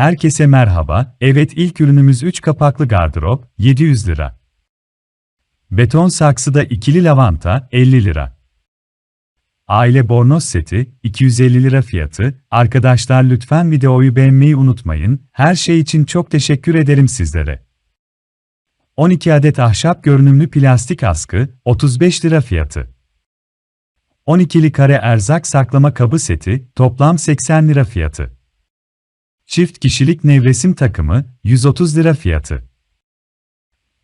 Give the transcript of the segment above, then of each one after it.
Herkese merhaba. Evet ilk ürünümüz 3 kapaklı gardırop, 700 lira. Beton saksıda ikili lavanta, 50 lira. Aile bornoz seti, 250 lira fiyatı. Arkadaşlar lütfen videoyu beğenmeyi unutmayın. Her şey için çok teşekkür ederim sizlere. 12 adet ahşap görünümlü plastik askı, 35 lira fiyatı. 12'li kare erzak saklama kabı seti, toplam 80 lira fiyatı. Çift kişilik nevresim takımı, 130 lira fiyatı.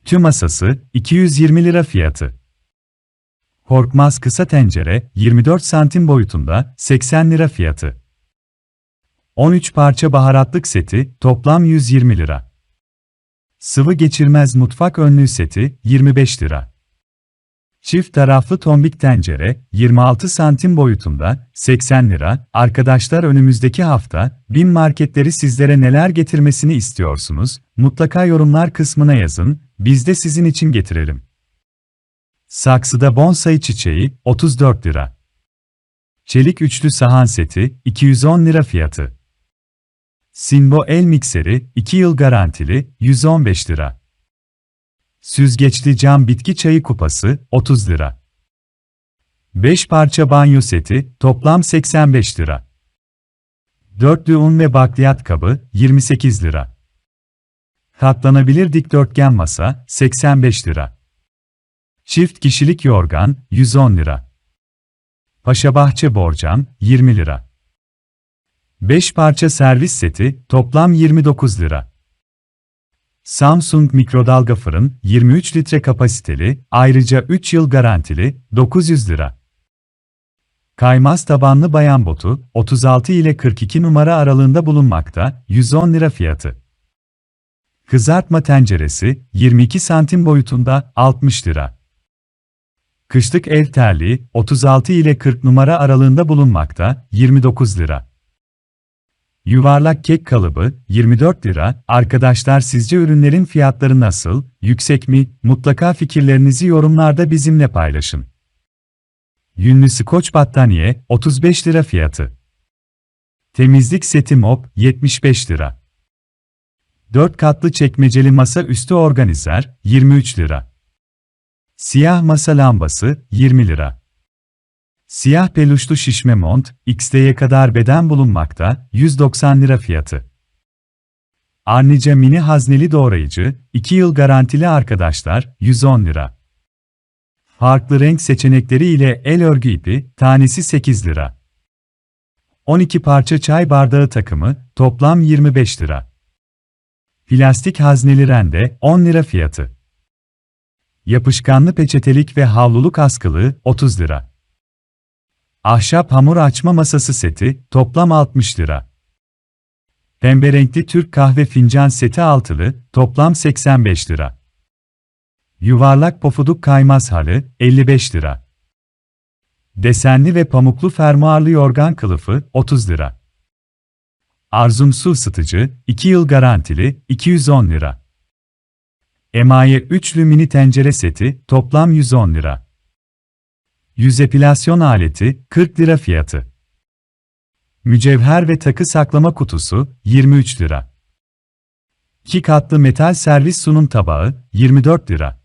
Tüm masası, 220 lira fiyatı. Korkmaz kısa tencere, 24 santim boyutunda, 80 lira fiyatı. 13 parça baharatlık seti, toplam 120 lira. Sıvı geçirmez mutfak önlüğü seti, 25 lira. Çift taraflı tombik tencere, 26 santim boyutunda, 80 lira. Arkadaşlar önümüzdeki hafta, bin marketleri sizlere neler getirmesini istiyorsunuz? Mutlaka yorumlar kısmına yazın, biz de sizin için getirelim. Saksıda bonsai çiçeği, 34 lira. Çelik üçlü sahan seti, 210 lira fiyatı. Sinbo el mikseri, 2 yıl garantili, 115 lira. Süzgeçli cam bitki çayı kupası, 30 lira. 5 parça banyo seti, toplam 85 lira. Dörtlü un ve bakliyat kabı, 28 lira. Katlanabilir dikdörtgen masa, 85 lira. Çift kişilik yorgan, 110 lira. Paşabahçe borcam, 20 lira. 5 parça servis seti, toplam 29 lira. Samsung mikrodalga fırın, 23 litre kapasiteli, ayrıca 3 yıl garantili, 900 lira. Kaymaz tabanlı bayan botu, 36 ile 42 numara aralığında bulunmakta, 110 lira fiyatı. Kızartma tenceresi, 22 santim boyutunda, 60 lira. Kışlık ev terliği, 36 ile 40 numara aralığında bulunmakta, 29 lira. Yuvarlak kek kalıbı, 24 lira. Arkadaşlar sizce ürünlerin fiyatları nasıl, yüksek mi? Mutlaka fikirlerinizi yorumlarda bizimle paylaşın. Yünlü skoç battaniye, 35 lira fiyatı. Temizlik seti mop, 75 lira. 4 katlı çekmeceli masa üstü organizer, 23 lira. Siyah masa lambası, 20 lira. Siyah peluşlu şişme mont, XT'ye kadar beden bulunmakta, 190 lira fiyatı. Arnica mini hazneli doğrayıcı, 2 yıl garantili arkadaşlar, 110 lira. Farklı renk seçenekleri ile el örgü ipi, tanesi 8 lira. 12 parça çay bardağı takımı, toplam 25 lira. Plastik hazneli rende, 10 lira fiyatı. Yapışkanlı peçetelik ve havluluk askılığı, 30 lira. Ahşap hamur açma masası seti, toplam 60 lira. Pembe renkli Türk kahve fincan seti altılı, toplam 85 lira. Yuvarlak pofuduk kaymaz halı, 55 lira. Desenli ve pamuklu fermuarlı yorgan kılıfı, 30 lira. Arzum su ısıtıcı, 2 yıl garantili, 210 lira. Emaye üçlü mini tencere seti, toplam 110 lira. Yüz epilasyon aleti, 40 lira fiyatı. Mücevher ve takı saklama kutusu, 23 lira. 2 katlı metal servis sunum tabağı, 24 lira.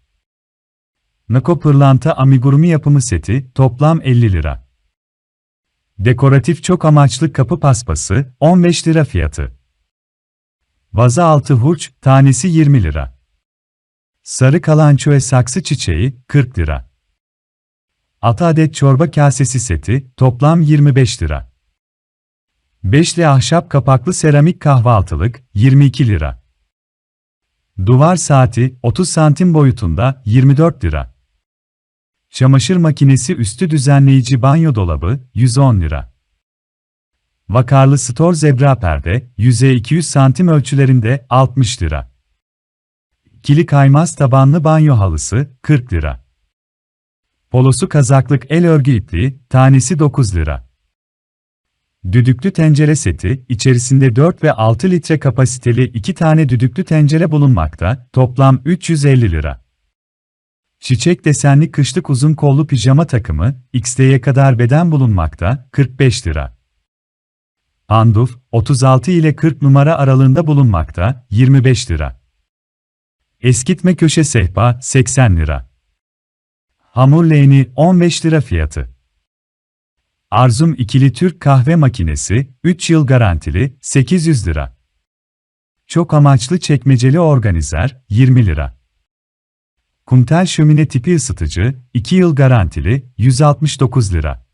Nako pırlanta amigurumi yapımı seti, toplam 50 lira. Dekoratif çok amaçlı kapı paspası, 15 lira fiyatı. Vaza altı hurç, tanesi 20 lira. Sarı kalanço ve saksı çiçeği, 40 lira. 6 adet çorba kasesi seti, toplam 25 lira. 5'li ahşap kapaklı seramik kahvaltılık, 22 lira. Duvar saati, 30 santim boyutunda, 24 lira. Çamaşır makinesi üstü düzenleyici banyo dolabı, 110 lira. Vakarlı stor zebra perde, yüzey 200 santim ölçülerinde, 60 lira. Kili kaymaz tabanlı banyo halısı, 40 lira. Polosu kazaklık el örgü ipliği, tanesi 9 lira. Düdüklü tencere seti, içerisinde 4 ve 6 litre kapasiteli 2 tane düdüklü tencere bulunmakta, toplam 350 lira. Çiçek desenli kışlık uzun kollu pijama takımı, XD'ye kadar beden bulunmakta, 45 lira. Panduf, 36 ile 40 numara aralığında bulunmakta, 25 lira. Eskitme köşe sehpa, 80 lira. Hamur leğeni, 15 lira fiyatı. Arzum ikili Türk kahve makinesi, 3 yıl garantili, 800 lira. Çok amaçlı çekmeceli organizer, 20 lira. Kumtel şömine tipi ısıtıcı, 2 yıl garantili, 169 lira.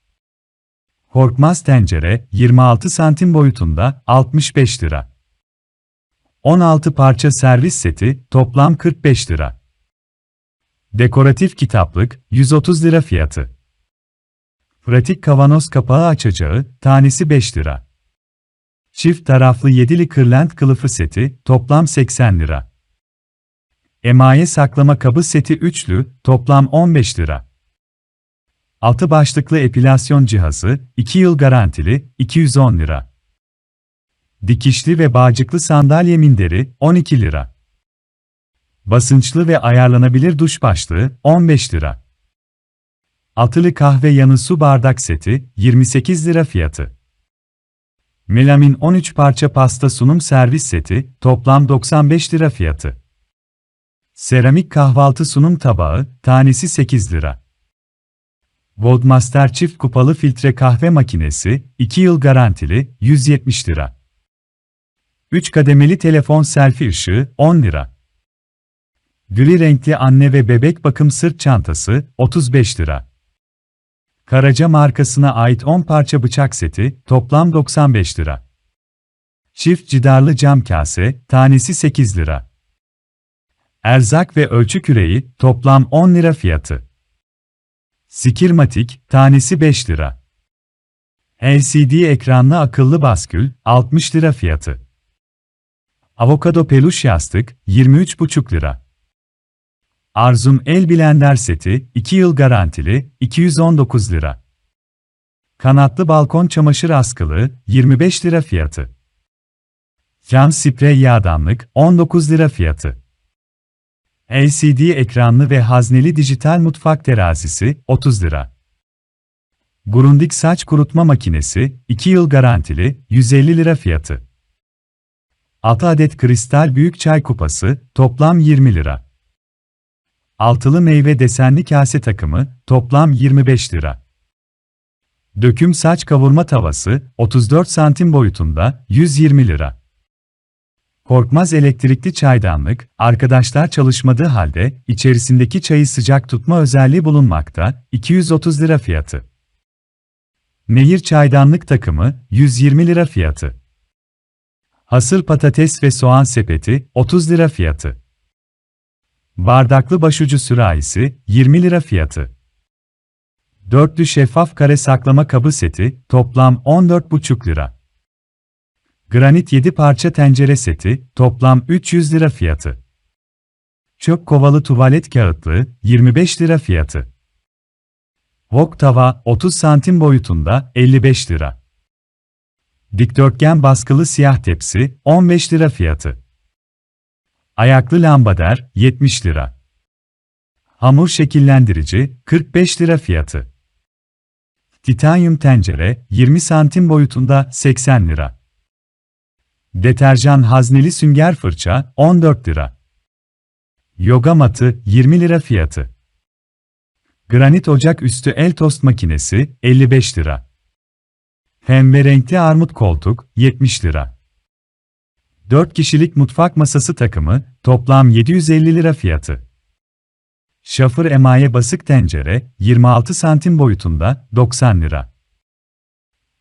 Korkmaz tencere, 26 santim boyutunda, 65 lira. 16 parça servis seti, toplam 45 lira. Dekoratif kitaplık, 130 lira fiyatı. Pratik kavanoz kapağı açacağı, tanesi 5 lira. Çift taraflı 7'li kırlent kılıfı seti, toplam 80 lira. Emaye saklama kabı seti üçlü, toplam 15 lira. Altı başlıklı epilasyon cihazı, 2 yıl garantili, 210 lira. Dikişli ve bağcıklı sandalye minderi, 12 lira. Basınçlı ve ayarlanabilir duş başlığı, 15 lira. Altılı kahve yanı su bardak seti, 28 lira fiyatı. Melamin 13 parça pasta sunum servis seti, toplam 95 lira fiyatı. Seramik kahvaltı sunum tabağı, tanesi 8 lira. Goldmaster çift kupalı filtre kahve makinesi, 2 yıl garantili, 170 lira. 3 kademeli telefon selfie ışığı, 10 lira. Gri renkli anne ve bebek bakım sırt çantası, 35 lira. Karaca markasına ait 10 parça bıçak seti, toplam 95 lira. Çift cidarlı cam kase, tanesi 8 lira. Erzak ve ölçü küreği, toplam 10 lira fiyatı. Skirmatik, tanesi 5 lira. LCD ekranlı akıllı baskül, 60 lira fiyatı. Avokado peluş yastık, 23,5 lira. Arzum el blender seti, 2 yıl garantili, 219 lira. Kanatlı balkon çamaşır askılı, 25 lira fiyatı. Cam sprey yağdanlık, 19 lira fiyatı. LCD ekranlı ve hazneli dijital mutfak terazisi, 30 lira. Grundig saç kurutma makinesi, 2 yıl garantili, 150 lira fiyatı. 6 adet kristal büyük çay kupası, toplam 20 lira. Altılı meyve desenli kase takımı, toplam 25 lira. Döküm saç kavurma tavası, 34 santim boyutunda, 120 lira. Korkmaz elektrikli çaydanlık, arkadaşlar çalışmadığı halde, içerisindeki çayı sıcak tutma özelliği bulunmakta, 230 lira fiyatı. Nehir çaydanlık takımı, 120 lira fiyatı. Hasır patates ve soğan sepeti, 30 lira fiyatı. Bardaklı başucu sürahisi, 20 lira fiyatı. Dörtlü şeffaf kare saklama kabı seti, toplam 14,5 lira. Granit 7 parça tencere seti, toplam 300 lira fiyatı. Çöp kovalı tuvalet kağıtlığı, 25 lira fiyatı. Wok tava, 30 santim boyutunda, 55 lira. Dikdörtgen baskılı siyah tepsi, 15 lira fiyatı. Ayaklı lambader, 70 lira. Hamur şekillendirici, 45 lira fiyatı. Titanyum tencere, 20 santim boyutunda, 80 lira. Deterjan hazneli sünger fırça, 14 lira. Yoga matı, 20 lira fiyatı. Granit ocak üstü el tost makinesi, 55 lira. Pembe renkli armut koltuk, 70 lira. 4 kişilik mutfak masası takımı, toplam 750 lira fiyatı. Şafır emaye basık tencere, 26 santim boyutunda, 90 lira.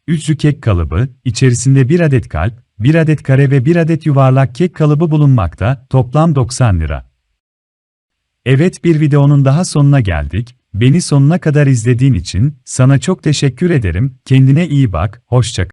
Üçlü kek kalıbı, içerisinde 1 adet kalp, 1 adet kare ve 1 adet yuvarlak kek kalıbı bulunmakta, toplam 90 lira. Evet bir videonun daha sonuna geldik. Beni sonuna kadar izlediğin için sana çok teşekkür ederim. Kendine iyi bak, hoşça kal.